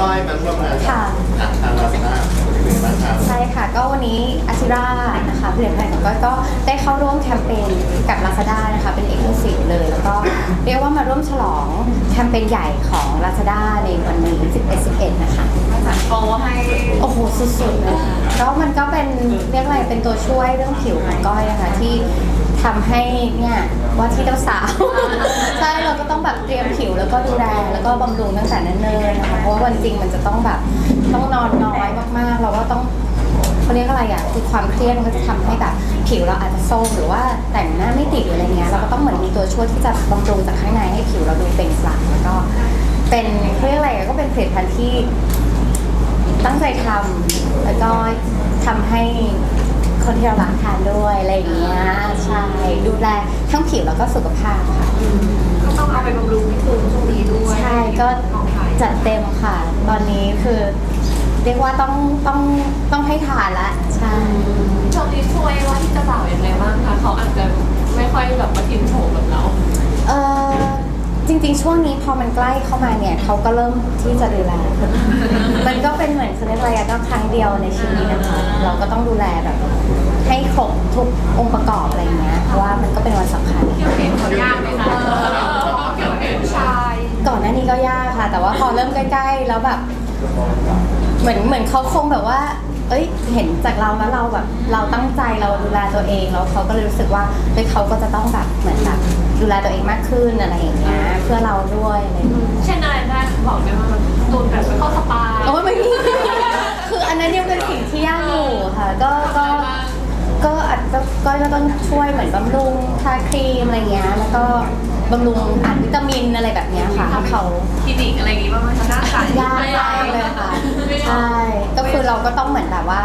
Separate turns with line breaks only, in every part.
ก้อยมาร่วมงาน
ค่ะ
ทางทางลาซาด้าเป็นยังไงบ้างครับ
ใช่ค่ะ ก็วันนี้อาชิรานะคะผลิตภัณฑ์ของก้อยก็ได้เข้าร่วมแคมเปญกับ Lazada นะคะเป็นเอกลุศิเลย แล้วก็เรียกว่ามาร่วมฉลองแคมเปญใหญ่ของ Lazada ในวันนี้ 11-11 นะคะ
จัดโปรให้
โอ้โหสุดๆเลยค่ะก็มันก็เป็นเรียกอะไรเป็นตัวช่วยเรื่องผิวของก้อยนะคะที่ทำให้เนี่ยว่าที่เจ้าสาว ใช่เราก็ต้องแบบเตรียมผิวแล้วก็ดูแลแล้วก็บำรุงตั้งแต่เนิ่นๆนะคะเพราะว่าวันจริงมันจะต้องแบบต้องนอนน้อยมากๆ เราก็ต้อง เขาเรียกอะไรอะคือความเครียดมันก็จะทำให้แบบผิวเราอาจจะโทรมหรือว่าแต่งหน้าไม่ติดหรืออะไรเงี้ยเราก็ต้องเหมือนมีตัวช่วยที่จะบำรุงจากข้างในให้ผิวเราดูเปล่งปลั่งแล้วก็เป็นเขาเรียกอะไรอะก็เป็นผลิตภัณฑ์ที่ตั้งใจทำแล้วก็ทำให้คนที่เรารักทานด้วยอะไรอย่างเงี้ยใช่ดูแลทั้งผิวแล้วก็สุขภาพค่ะ
ก็ต้องเอาไปบำรุงพี่ตูนช่วงนี้ด้วย
ใช่ก็
ของขาย
จัดเต็มค่ะ ตอนนี้คือ เรียกว่าต้องต้องต้องให้ทานละใช่
ช่วงนี้ช่วยว่าที่เจะบ่าวยังไงบ้างคะเขาอาจจะไม่ค่อยแบบมาทินโฉมแบบเรา
เออจริงๆ ช่วงนี้พอมันใกล้เข้ามาเนี่ยเขาก็เริ่มที่จะดูแล มันก็เป็นเหมือนเขาเรียกอะไรอะก็ครั้งเดียวในชีวิตนะคะ เราก็ต้องดูแลแบบ ให้ครบทุกองค์ประกอบอะไรอย่างเงี้ยเพราะว่ามันก็เป็นวันสำคัญ
เกี่ยวเห็นเขายากไหมคะเกี่ยวเห็นผู้ชาย
ก่อนหน้านี้ก็ยากค่ะ แต่ว่าพอเริ่มใกล้ๆ แล้วแบบ เหมือนเหมือนเขาคงแบบว่า เอ้ย เห็นจากเราแล้วเราแบบ เราตั้งใจเราดูแลตัวเองแล้วเขาก็เลยรู้สึกว่าเฮ้ยเขาก็จะต้องแบบเหมือนแบบดูแลตัวเองมากขึ้นอะไรอย่างเงี้ยเพื่อเราด้วยอะไรอย่างเงี้ย
เช่นอะไรได้บอกได้ว่ามันตูนแบบไปเข้าสปา
โอ้ไม่มี คืออันนั้นยังเป็นสิ่งที่ยากอยู่ค่ะ ก็ก็ก็อาจจะก็จะต้องช่วยเหมือนบำรุงทาครีมอะไรเงี้ยแล้วก็ บำรุงอ่านวิตามินอะไรแบบเนี้ยค่ะให้เขา
คลินิกอะไรอย่างงี้บ้างไหมคะหน้าใส
ยากมากเลยค่ะใช่ก็คือเราก็ต้องเหมือนแบบว่า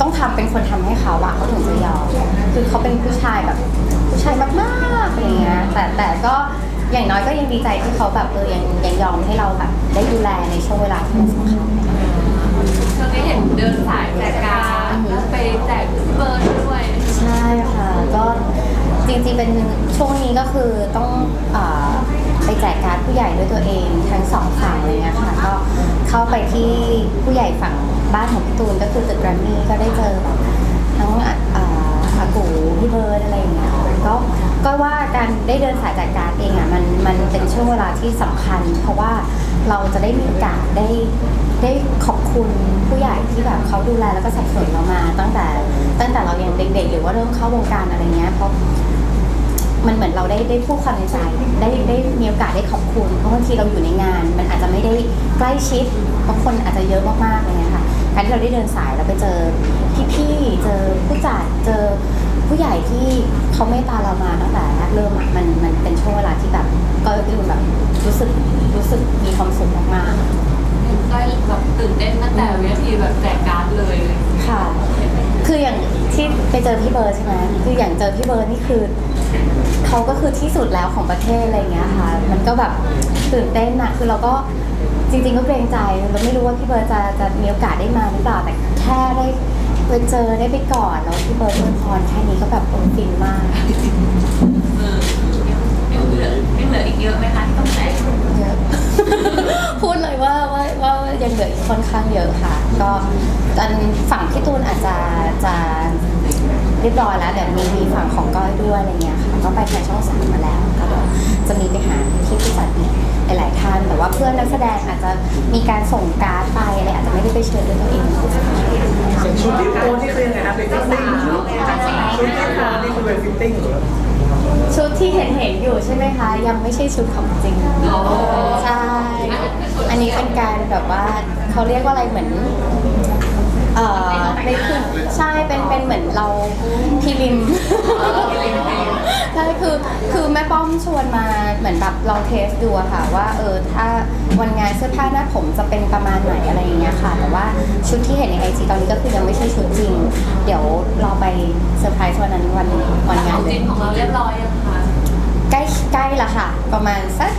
ต้องทำเป็นคนทำให้เขาอะเขาถึงจะยอมคือเขาเป็นผู้ชายแบบผู้ชายมากๆอะไรเงี้ยแต่แต่ก็อย่างน้อยก็ยังดีใจที่เขาแบบเออยังยังยอมให้เราแบบได้ดูแลในช่วงเวลาที่มันสำคัญ
ช่วงนี้เห็นเดินสายแจกการไปแจกเบอร์ด้วย
นี้ก็คือต้องเออไปแจกการ์ดผู้ใหญ่ด้วยตัวเองทั้งสองฝั่งอะไรเงี้ยค่ะก็เข้าไปที่ผู้ใหญ่ฝั่งบ้านของพี่ตูนก็คือตึกแกรมมี่ก็ได้เจอแบบทั้งอะอ่าอากูพี่เบิร์ดอะไรอย่างเงี้ยก็ก็ว่าการได้เดินสายแจกการดเองอะมันมันเป็นช่วงเวลาที่สำคัญ เพราะว่าเราจะได้มีโอกาสได้ได้ขอบคุณผู้ใหญ่ที่แบบเขาดูแลแล้วก็สนับสนุนเรามาตั้งแต่ตั้งแต่เรายังเด็กๆ หรือว่าเริ่มเข้าวงการอะไรเงี้ยเพราะ มันเหมือนเราได้ได้พูดความในใจได้ได้มีโอกาสได้ขอบคุณ เพราะบางทีเราอยู่ในงาน มันอาจจะไม่ได้ใกล้ชิดบางคนอาจจะเยอะมากๆอะไรเงี้ยค่ะการที่เราได้เดินสายแล้วไปเจอพี่ๆเจอผู้จัดเจอผู้ใหญ่ที่เขาเมตตาเรามาตั้งแต่แรกเริ่มอะมันมันเป็นช่วงเวลาที่แบบก็ดูแบบรู้สึกรู้สึกมีความสุขมากๆ
ได้แบบตื่นเต้นตั้งแต่เวทีแบบแจกการ์ดเลย
ค่ะ คืออย่างที่ไปเจอพี่เบิร์ดใช่ไหมคืออย่างเจอพี่เบิร์ดนี่คือ เขาก็คือที่สุดแล้วของประเทศอะไรอย่างเงี้ยค่ะ มันก็แบบตื่นเต้นอะคือเราก็จริงๆก็เกรงใจเราไม่รู้ว่าพี่เบิร์ดจะจะมีโอกาสได้มาหรือเปล่าแต่แค่ได้ไปเจอได้ไปกอดแล้วพี่เบิร์ดอวยพรแค่นี้ก็แบบโอ้ฟินมาก
เออยังเหลือยังเหลืออีกเยอะไหมคะที่ต้องแจก
เยอะ พูดเลยว่าว่าว่ายังเหลืออีกค่อนข้างเยอะค่ะ ก็ตอนฝั่งพี่ตูนอาจจะจะ เรียบร้อยแล้วเดี๋ยวมีมีฝั่งของก้อยด้วยอะไรเงี้ยค่ะก็ไปทางช่องสามมาแล้วก็เดี๋ยวจะมีไปหาที่ผู้จัดอีกหลายๆท่าน แต่ว่าเพื่อนนักแสดงอาจจะมีการส่งการ์ดไปอะไรอาจจะไม่ได้ไปเชิญด้วยตัวเอง
ส่วนชุดที่โพสนี่คือยังไงนะเป็นฟิตติ้งเหรอชุดที่โพสนี่คือเป็นฟิตติ้งเหรอ
ชุดที่เห็นเห็นๆอยู่ใช่ไหมคะ ยังไม่ใช่ชุดของจริงใช่อันนี้เป็นการแบบว่าเขาเรียกว่าอะไรเหมือน เอ่อในคือใช่เป็นเป็นเห มือนเราพิลิมใช่คือคือแม่ป้อมชวนมาเหมือนแบบลองเทสดูอะค่ะ ว่าเออถ้าวันงานเสื้อผ้าหน้าผมจะเป็นประมาณไหนอะไรอย่างเงี้ยค่ะ แต่ว่าชุดที่เห็นในไอจีตอนนี้ก็คือยังไม่ใช่ชุดจริง เดี๋ยวเราไปเซอร์ไพรส์วันนั้นวันวันงา
ข
น
อง
เล
จริ
ย
งของเราเรียบร้อยยังคะ
ใกล้ใกล้ละค่ะ ประมาณสัก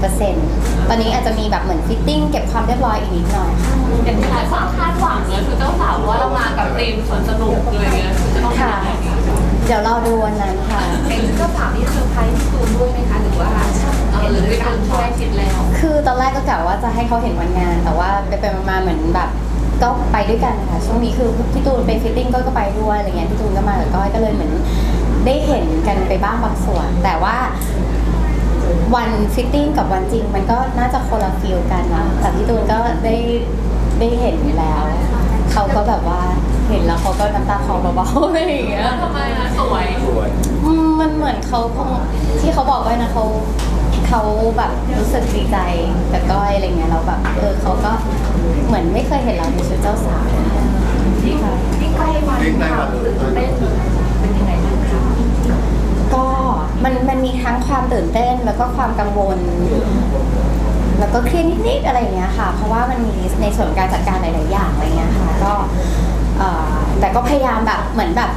80%ตอนนี้อาจจะมีแบบเหมือนฟิตติ้งเก็บความเรียบร้อยอีกนิดหน่อยค่ะ
เห็นหลายคนคาดหวังเลยคือเจ้าสาวว่าเรามากับธีมสวนสนุกเลยเงี้ยคือจะต้องเป็นยังไง
คเดี๋ยวรอดูวันนั้นค่ะ
เองเจ้าสาวนี่เซอร์ไพรส์พี่ตูนด้วยไหมคะหรือว่า
เออหรือด้วยกันช่วยคิดแล้ว
คือตอนแรกก็กะว่าจะให้เขาเห็นวันงาน แต่ว่าไปไปมาๆเหมือนแบบก็ไปด้วยกันค่ะช่วงนี้คือพี่ตูนไปฟิตติ้งก็ก็ไปด้วยอะไรเงี้ยพี่ตูนก็มากับก้อยก็เลยเหมือนได้เห็นกันไปบ้างบางส่วน แต่ว่า วันฟิตติ้งกับวันจริง มันก็น่าจะคนละฟีลกันนะแต่พี่ตูนก็ได้ได้เห็นอยู่แล้ว เขาก็แบบว่าเห็นแล้วเขาก็น้ำตาคลอเบาๆอะไรอย่างเงี้ย
ทำไมอะสวย
อืมมันเหมือนเขาคงที่เขาบอกไว้นะเขาเขาแบบรู้สึกดีใจกับก้อยอะไรเงี้ยเราแบบเออเขาก็เหมือนไม่เคยเห็นเราในชุดเจ้าสาว
ยิ่งยิ่งใกล้วันความตื่นเต้นเป็นยังไงบ้างคะ
ก็มันมันมีทั้ง ความตื่นเต้นแล้วก็ความกังวล แล้วก็เครียดนิดๆอะไรอย่างเงี้ยค่ะ เพราะว่ามันมีในส่วนการจัดการหลายๆอย่างอะไรเงี้ยค่ะก็เอ่อแต่ก็พยายามแบบเหมือนแบบ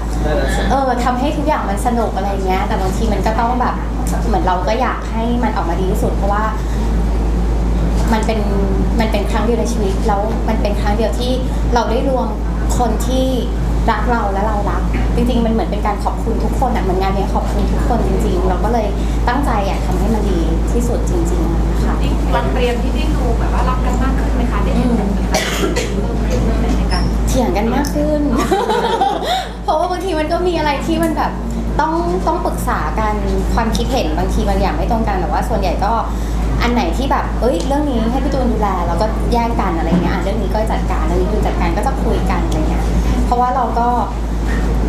เออทำให้ทุกอย่างมันสนุกอะไรเงี้ยแต่บางทีมันก็ต้องแบบเหมือนเราก็อยากให้มันออกมาดีที่สุดเพราะว่ามันเป็นมันเป็นครั้งเดียวในชีวิตแล้วมันเป็นครั้งเดียวที่เราได้รวมคนที่ รักเราและเรารัก จริง ๆ มันเหมือนเป็นการขอบคุณทุกคนอะเหมือนงานเนี้ยขอบคุณทุกคนจริง ๆ เราก็เลยตั้งใจอยากทำให้มันดีที่สุดจริงๆค่ะ
ยิ่งวันเตรียมที่ได้ดูแบบว่ารักกันมากขึ้นไหมคะได้เห็นแบบเพิ่มขึ้นในการ
เถียงกันมากขึ้น เพราะว่าบางทีมันก็มีอะไรที่มันแบบต้องต้องปรึกษากันความคิดเห็นบางทีบางอย่างไม่ตรงกันแต่ว่าส่วนใหญ่ก็ อันไหนที่แบบเอ้ย เรื่องนี้ให้พี่ตูนดูแลเราก็แยกกันอะไรเงี้ยอะเรื่องนี้ก็จัดการเรื่องนี้ดูจัดการก็จะคุยกันอะไรเงี้ยเพราะว่าเราก็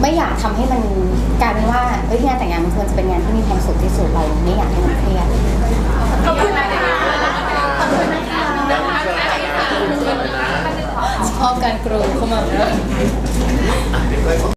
ไม่อยากทำให้มันกลายเป็นว่าเอ้ยงานแต่งงานมันควรจะเป็นงานที่มีความสุขที่สุดเราไม่อยากให้มันเครียด
ขอบคุณนะคะขอบคุณนะคะ
แล้วเชื่ออะไรนะเชื่ออะไรนะ
ชอบการกรูเข้ามา
อะเด็กเลย